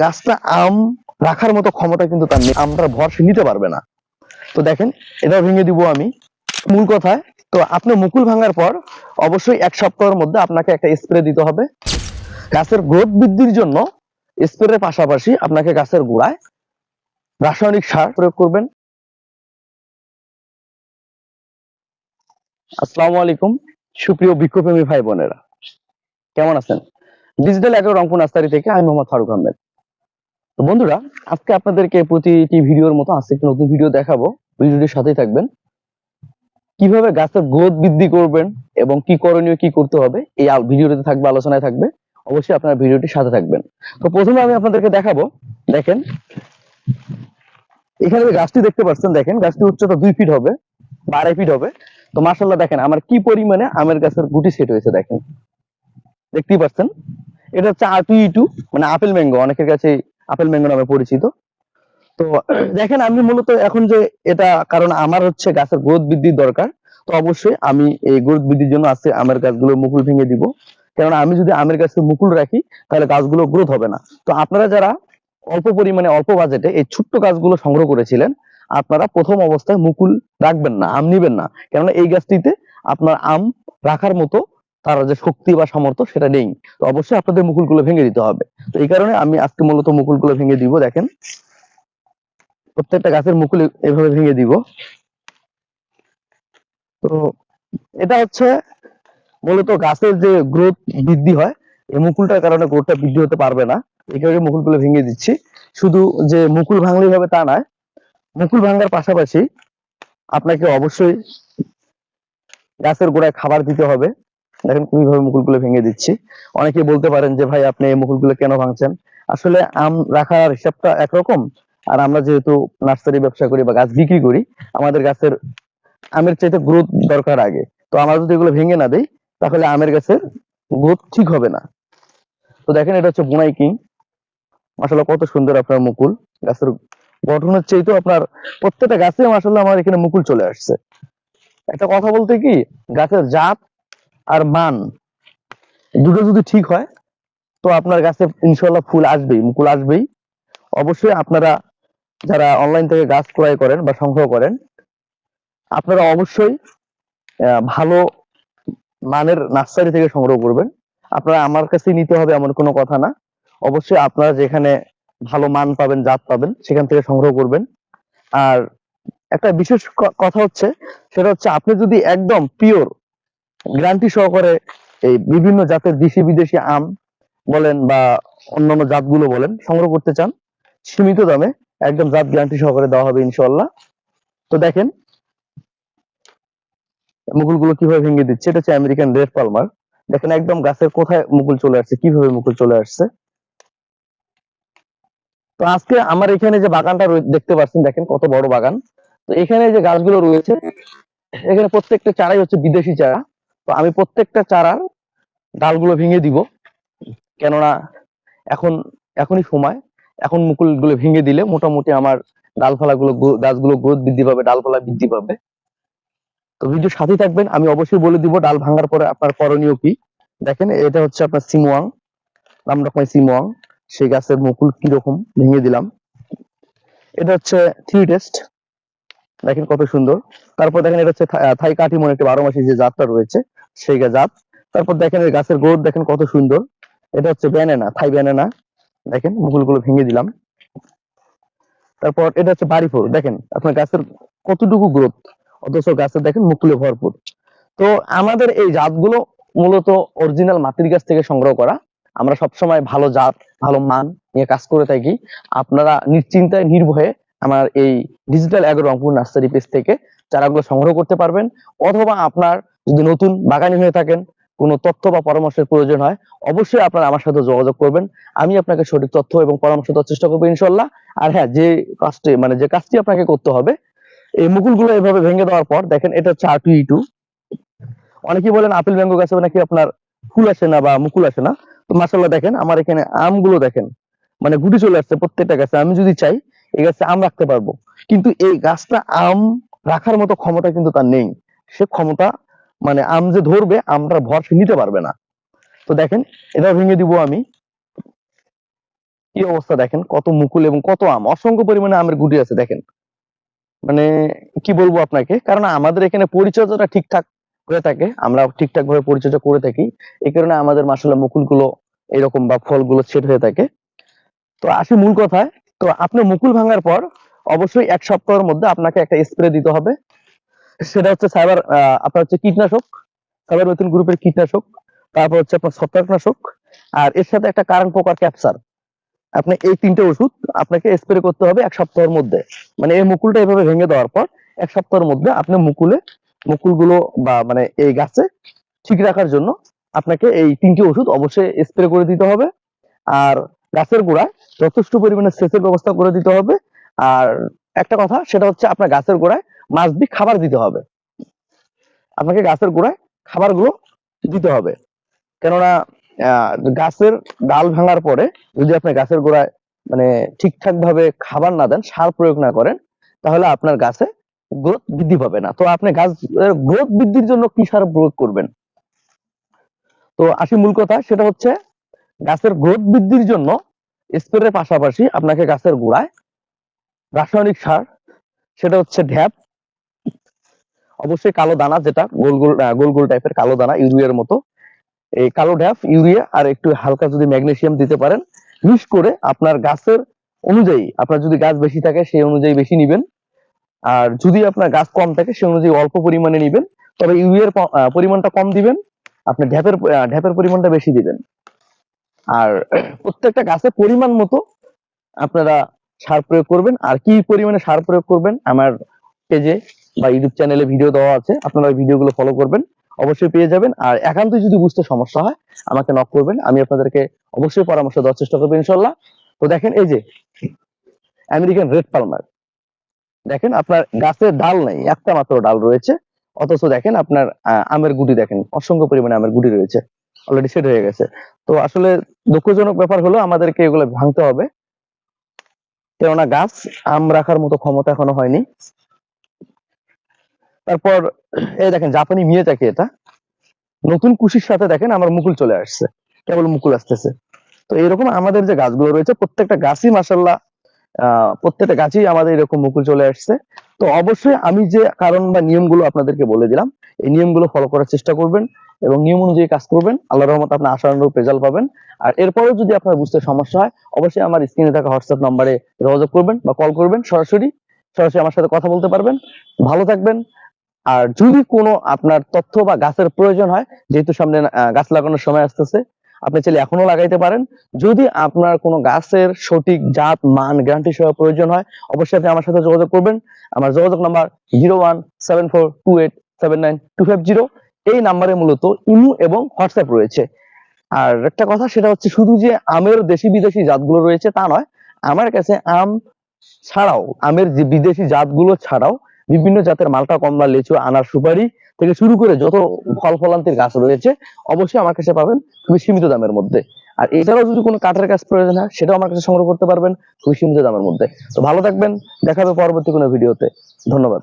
গাছটা আম রাখার মতো ক্ষমতা কিন্তু তার নেই। আমটা ভরসা নিতে পারবে না। তো দেখেন, এটা ভেঙে দিব আমি। মূল কথায় তো আপনি মুকুল ভাঙার পর অবশ্যই এক সপ্তাহের মধ্যে আপনাকে একটা স্প্রে দিতে হবে। গাছের গ্রোথ বৃদ্ধির জন্য স্প্রের পাশাপাশি আপনাকে গাছের গোড়ায় রাসায়নিক সার প্রয়োগ করবেন। আসসালামু আলাইকুম। সুপ্রিয় বৃক্ষপ্রেমী ভাই বোনেরা কেমন আছেন? ডিজিটাল এগ্রো রংপুর নার্সারি থেকে আমি মোহাম্মদ ফারুক আহমেদ। তো বন্ধুরা, আজকে আপনাদেরকে প্রতিটি ভিডিওর মতো আজকে একটি নতুন ভিডিও দেখাবো। ভিডিওটির সাথেই থাকবেন। কীভাবে গাছের গ্রোথ বৃদ্ধি করবেন এবং কি করণীয়, কি করতে হবে, এই ভিডিওটিতে থাকবে, আলোচনায় থাকবে। অবশ্যই আপনারা ভিডিওটির সাথে থাকবেন। তো প্রথমে আমি আপনাদেরকে দেখাবো, দেখেন। এখানে যে গাছটি দেখতে পাচ্ছেন, দেখেন, গাছটি উচ্চতা দুই ফিট হবে বা আড়াই ফিট হবে। তো মার্শাল্লাহ দেখেন, আমার কি পরিমাণে আমের গাছের গুটি সেট হয়েছে, দেখেন। দেখতেই পাচ্ছেন? এটা হচ্ছে আটু ইটু মানে আপেল ম্যাঙ্গো অনেকের কাছে আপেল, ম্যাঙ্গো নামে পরিচিত। তো দেখেন, আমি মূলত এখন যে এটা, কারণ আমার হচ্ছে গাছের গ্রোথ বৃদ্ধির দরকার, তো অবশ্যই আমি এই গ্রোথ বৃদ্ধির জন্য আজকে আমের গাছগুলো মুকুল ভেঙে দিব। কারণ আমি যদি আমের গাছে মুকুল রাখি, তাহলে গাছগুলো গ্রোথ হবে না। তো আপনারা যারা অল্প পরিমাণে, অল্প বাজেটে এই ছোট্ট গাছগুলো সংগ্রহ করেছিলেন, আপনারা প্রথম অবস্থায় মুকুল রাখবেন না, আম নিবেন না। কেননা এই গাছটিতে আপনার আম রাখার মতো তার যে শক্তি বা সামর্থ্য সেটা নেই। তো অবশ্যই আপনাদের মুকুলগুলো ভেঙে দিতে হবে। তো এই কারণে আমি আজকে মূলত মুকুলগুলো ভেঙে দিব, দেখেন। প্রত্যেকটা গাছের মুকুল এভাবে ভেঙে দিব। তো এটা হচ্ছে মূলত গাছের যে গ্রোথ বৃদ্ধি হয়, এই মুকুলটার কারণে গ্রোথটা বৃদ্ধি হতে পারবে না। এই কারণে মুকুলগুলো ভেঙে দিচ্ছি। শুধু যে মুকুল ভাঙলেই হবে তা নয়, মুকুল ভাঙার পাশাপাশি আপনাকে অবশ্যই গাছের গোড়ায় খাবার দিতে হবে। দেখেন কীভাবে মুকুলগুলো ভেঙে দিচ্ছি। অনেকে বলতে পারেন যে, ভাই, আপনি এই মুকুলগুলো কেন ভাঙছেন? আসলে আম, রাখার হিসাবটা একরকম। আর আমরা যেহেতু নার্সারি ব্যবসা করি বা গাছ বিক্রি করি, আমাদের গাছের আমের চাইতে গ্রোথ দরকার আগে। তো আমরা যদি এগুলো ভেঙে না দেই, তাহলে আমের গাছের গ্রোথ ঠিক হবে না। তো দেখেন, এটা হচ্ছে বুনাই কিং। মাসাল্লাহ কত সুন্দর আপনার মুকুল। গাছের গঠনের চাইতেও আপনার প্রত্যেকটা গাছে মাসাল্লাহ আমার এখানে মুকুল চলে আসছে। একটা কথা বলতে কি, গাছের জাত আর মান, দুটো যদি ঠিক হয়, তো আপনার গাছে ইনশাল্লাহ ফুল আসবেই, মুকুল আসবেই। অবশ্যই আপনারা যারা অনলাইন থেকে গাছ ক্রয় করেন বা সংগ্রহ করেন, আপনারা অবশ্যই ভালো মানের নার্সারি থেকে সংগ্রহ করবেন। আপনারা আমার কাছে নিতে হবে এমন কোনো কথা না। অবশ্যই আপনারা যেখানে ভালো মান পাবেন, জাত পাবেন, সেখান থেকে সংগ্রহ করবেন। আর একটা বিশেষ কথা হচ্ছে, সেটা হচ্ছে আপনি যদি একদম পিওর গ্যারান্টি সহকারে এই বিভিন্ন জাতের দেশি বিদেশি আম বলেন বা অন্যান্য জাতগুলো বলেন সংগ্রহ করতে চান, সীমিত দামে একদম জাত গ্যারান্টি সহকারে দেওয়া হবে ইনশাল্লাহ তো দেখেন, মুকুলগুলো কীভাবে ভেঙে দিচ্ছে, এটা হচ্ছে আমেরিকান রেড পালমার। দেখেন একদম গাছের কোথায় মুকুল চলে আসছে, কীভাবে মুকুল চলে আসছে। তো আজকে আমার এখানে যে বাগানটা দেখতে পাচ্ছেন, দেখেন কত বড় বাগান। তো এখানে যে গাছগুলো রয়েছে, এখানে প্রত্যেকটা চারাই হচ্ছে বিদেশি চারা। তো আমি প্রত্যেকটা চারার ডালগুলো ভেঙে দিব। কেননা এখন, এখনই সময়। এখন মুকুলগুলো ভেঙে দিলে মোটামুটি আমার ডালপালাগুলো গ্রো- গাছগুলো গ্রোথ বৃদ্ধি পাবে ডালপালা বৃদ্ধি পাবে। তো ভিডিও সাথে থাকবেন। আমি অবশ্যই বলে দিব, ডাল ভাঙার পরে আপনার করণীয় কি? দেখেন, এটা হচ্ছে আপনার সিমোয়াং নাম রকম সিমোয়াং। সেই গাছের মুকুল কীরকম? ভেঙে দিলাম। এটা হচ্ছে থ্রি টেস্ট দেখেন কত সুন্দর। তারপর দেখেন এটা হচ্ছে থাই কাঠিমন একটি বারো মাসি যে জাতটা রয়েছে, সেই জাত। তারপর দেখেন এই গাছের গ্রোথ দেখেন কত সুন্দর। এটা হচ্ছে ব্যানানা থাই ব্যানানা দেখেন, মুকুলগুলো ভেঙে দিলাম। তারপর এটা হচ্ছে বাড়িফোর দেখেন, আপনার গাছের কতটুকু গ্রোথ অথচ গাছের দেখেন মুকুলে ভরপুর। তো আমাদের এই জাতগুলো মূলত অরিজিনাল মাতৃ গাছ থেকে সংগ্রহ করা। আমরা সবসময় ভালো জাত, ভালো মান নিয়ে কাজ করে থাকি। আপনারা নিশ্চিন্তায়, নির্ভয়ে আমার এই digital agro Rangpur nursery page থেকে চারাগুলো সংগ্রহ করতে পারবেন। অথবা আপনার যদি নতুন বাগানি হয়ে থাকেন, কোনো তথ্য বা পরামর্শের প্রয়োজন হয়, অবশ্যই আপনারা আমার সাথে যোগাযোগ করবেন। আমি আপনাকে সঠিক তথ্য এবং পরামর্শ দেওয়ার চেষ্টা করব ইনশাল্লাহ আর হ্যাঁ যে কাজটি মানে যে কাজটি আপনাকে করতে হবে, এই মুকুলগুলো এভাবে ভেঙে দেওয়ার পর, দেখেন এটা হচ্ছে আটু ইটু অনেকেই বলেন আপেল ম্যাঙ্গো গাছে নাকি আপনার ফুল আসে না বা মুকুল আসে না। তো মাসাল্লাহ দেখেন, আমার এখানে আমগুলো দেখেন মানে গুটি চলে আসছে প্রত্যেকটা গাছে। আমি যদি চাই এই গাছে আম রাখতে পারব। কিন্তু এই গাছটা আম রাখার মতো ক্ষমতা কিন্তু তার নেই। সে ক্ষমতা মানে আম যে ধরবে, আমটার ভর সে নিতে পারবে না। তো দেখেন এটা ভেঙে দিব আমি। কি অবস্থা দেখেন, কত মুকুল এবং কত আম। অসংখ্য পরিমাণে আমের গুটি আছে, দেখেন। মানে কি বলব আপনাকে, কারণ আমাদের এখানে পরিচর্যাটা ঠিকঠাক হয়ে থাকে। আমরা ঠিকঠাক ভাবে পরিচর্যা করে থাকি। এই কারণে আমাদের মাসাল্লাহ মুকুলগুলো এরকম বা ফলগুলো সেট হয়ে থাকে। তো আসি মূল কথায়। তো আপনি মুকুল ভাঙার পর অবশ্যই এক সপ্তাহের মধ্যে আপনাকে একটা স্প্রে দিতে হবে। সেটা হচ্ছে সাইবার আপনার হচ্ছে কীটনাশক সাইবার বেতন গ্রুপের কীটনাশক, তারপর হচ্ছে আপনার ছত্রাকনাশক, আর এর সাথে একটা কারণ পোকার ক্যাপসার আপনি এই তিনটে ওষুধ আপনাকে স্প্রে করতে হবে এক সপ্তাহের মধ্যে। মানে এই মুকুলটা এভাবে ভেঙে দেওয়ার পর এক সপ্তাহের মধ্যে আপনি মুকুলে, মুকুলগুলো বা মানে এই গাছে ঠিক রাখার জন্য আপনাকে এই তিনটি ওষুধ অবশ্যই স্প্রে করে দিতে হবে। আর গাছের গোড়ায় যথেষ্ট পরিমাণে সেচের ব্যবস্থা করে দিতে হবে। আর একটা কথা, সেটা হচ্ছে আপনার গাছের গোড়ায় মাছ দিয়ে খাবার দিতে হবে। আপনাকে গাছের গোড়ায় খাবারগুলো দিতে হবে। কেননা গাছের ডাল ভাঙার পরে যদি আপনি গাছের গোড়ায় মানে ঠিকঠাক ভাবে খাবার না দেন, সার প্রয়োগ না করেন, তাহলে আপনার গাছে গ্রোথ বৃদ্ধি পাবে না। তো আপনি গাছ গ্রোথ বৃদ্ধির জন্য কি সার প্রয়োগ করবেন? তো আসি মূল কথা, সেটা হচ্ছে গাছের গ্রোথ বৃদ্ধির জন্য স্প্রের পাশাপাশি আপনাকে গাছের গোড়ায় রাসায়নিক সার, সেটা হচ্ছে ঢ্যাপ, অবশ্যই কালো দানা যেটা গোল গোল গোল গোল টাইপের কালো দানা, ইউরিয়ার মতো। এই কালো ঢ্যাপ, ইউরিয়া আর একটু হালকা যদি ম্যাগনেসিয়াম দিতে পারেন, মিক্স করে আপনার গাছের অনুযায়ী, আপনার যদি গাছ বেশি থাকে সেই অনুযায়ী বেশি নিবেন। আর যদি আপনার গাছ কম থাকে সেই অনুযায়ী অল্প পরিমাণে নিবেন। তবে ইউরিয়ার পরিমাণটা কম দিবেন, আপনি ঢ্যাপের ঢ্যাপের পরিমাণটা বেশি দিবেন। আর প্রত্যেকটা গাছের পরিমাণ মতো আপনারা সার প্রয়োগ করবেন। আর কি পরিমাণে সার প্রয়োগ করবেন আমার পেজে বা ইউটিউব চ্যানেলে ভিডিও দেওয়া আছে। আপনারা ভিডিওগুলো ফলো করবেন, অবশ্যই পেয়ে যাবেন। আর একান্ত যদি বুঝতে সমস্যা হয়, আমাকে নক করবেন। আমি আপনাদেরকে অবশ্যই পরামর্শ দেওয়ার চেষ্টা করব ইনশাল্লাহ তো দেখেন এই যে আমেরিকান রেড পালমার দেখেন আপনার গাছের ডাল নেই, একটা মাত্র ডাল রয়েছে। অথচ দেখেন আপনার আমের গুটি দেখেন, অসংখ্য পরিমাণে আমের গুটি রয়েছে। অলরেডি সেট হয়ে গেছে। তো আসলে দুঃখজনক ব্যাপার হলো আমাদেরকে এগুলো ভাঙতে হবে। কেননা গাছ আম রাখার মতো ক্ষমতা এখনও হয়নি। তারপর, এই দেখেন, জাপানি মিয়ে চাকি এটা। নতুন কুশির সাথে দেখেন আমার মুকুল চলে আসছে। কেবল মুকুল আসতেছে। তো এরকম আমাদের যে গাছগুলো রয়েছে, প্রত্যেকটা গাছই মাসাল্লাহ প্রত্যেকটা গাছই আমাদের এরকম মুকুল চলে আসছে। তো অবশ্যই আমি যে কারণ বা নিয়মগুলো আপনাদেরকে বলে দিলাম, এই নিয়মগুলো ফলো করার চেষ্টা করবেন। এবং নিয়ম অনুযায়ী কাজ করবেন। আল্লাহ রহমত আপনার আশানুরূপ রেজাল্ট পাবেন। আর এরপরেও যদি আপনার বুঝতে সমস্যা হয়, অবশ্যই আমার স্ক্রিনে থাকা হোয়াটসঅ্যাপ নম্বরে যোগাযোগ করবেন বা কল করবেন সরাসরি। সরাসরি আমার সাথে কথা বলতে পারবেন। ভালো থাকবেন। আর যদি কোনো আপনার তথ্য বা গাছের প্রয়োজন হয়, যেহেতু সামনে গাছ লাগানোর সময় আসতেছে, আপনি চাইলে এখনও লাগাইতে পারেন। যদি আপনার কোনো গাছের সঠিক জাত, মান গ্যারান্টি সহ প্রয়োজন হয়, অবশ্যই আপনি আমার সাথে যোগাযোগ করবেন। আমার যোগাযোগ number zero one seven four two eight seven nine two five zero এই নাম্বারে মূলত ইমো এবং হোয়াটসঅ্যাপ রয়েছে। আর একটা কথা সেটা হচ্ছে শুধু যে আমের দেশি বিদেশি জাতগুলো রয়েছে তা নয়, আমার কাছে আম ছাড়াও, আমের যে বিদেশি জাতগুলো ছাড়াও বিভিন্ন জাতের মালটা, কমলা, লিচু, আনার সুপারি থেকে শুরু করে যত ফল ফলান্তির গাছ রয়েছে, অবশ্যই আমার কাছে পাবেন খুবই সীমিত দামের মধ্যে। আর এছাড়াও যদি কোনো কাঠের গাছ প্রয়োজন হয়, সেটাও আমার কাছে সংগ্রহ করতে পারবেন খুবই সীমিত দামের মধ্যে। তো ভালো থাকবেন দেখা হবে পরবর্তী কোনো ভিডিওতে। ধন্যবাদ।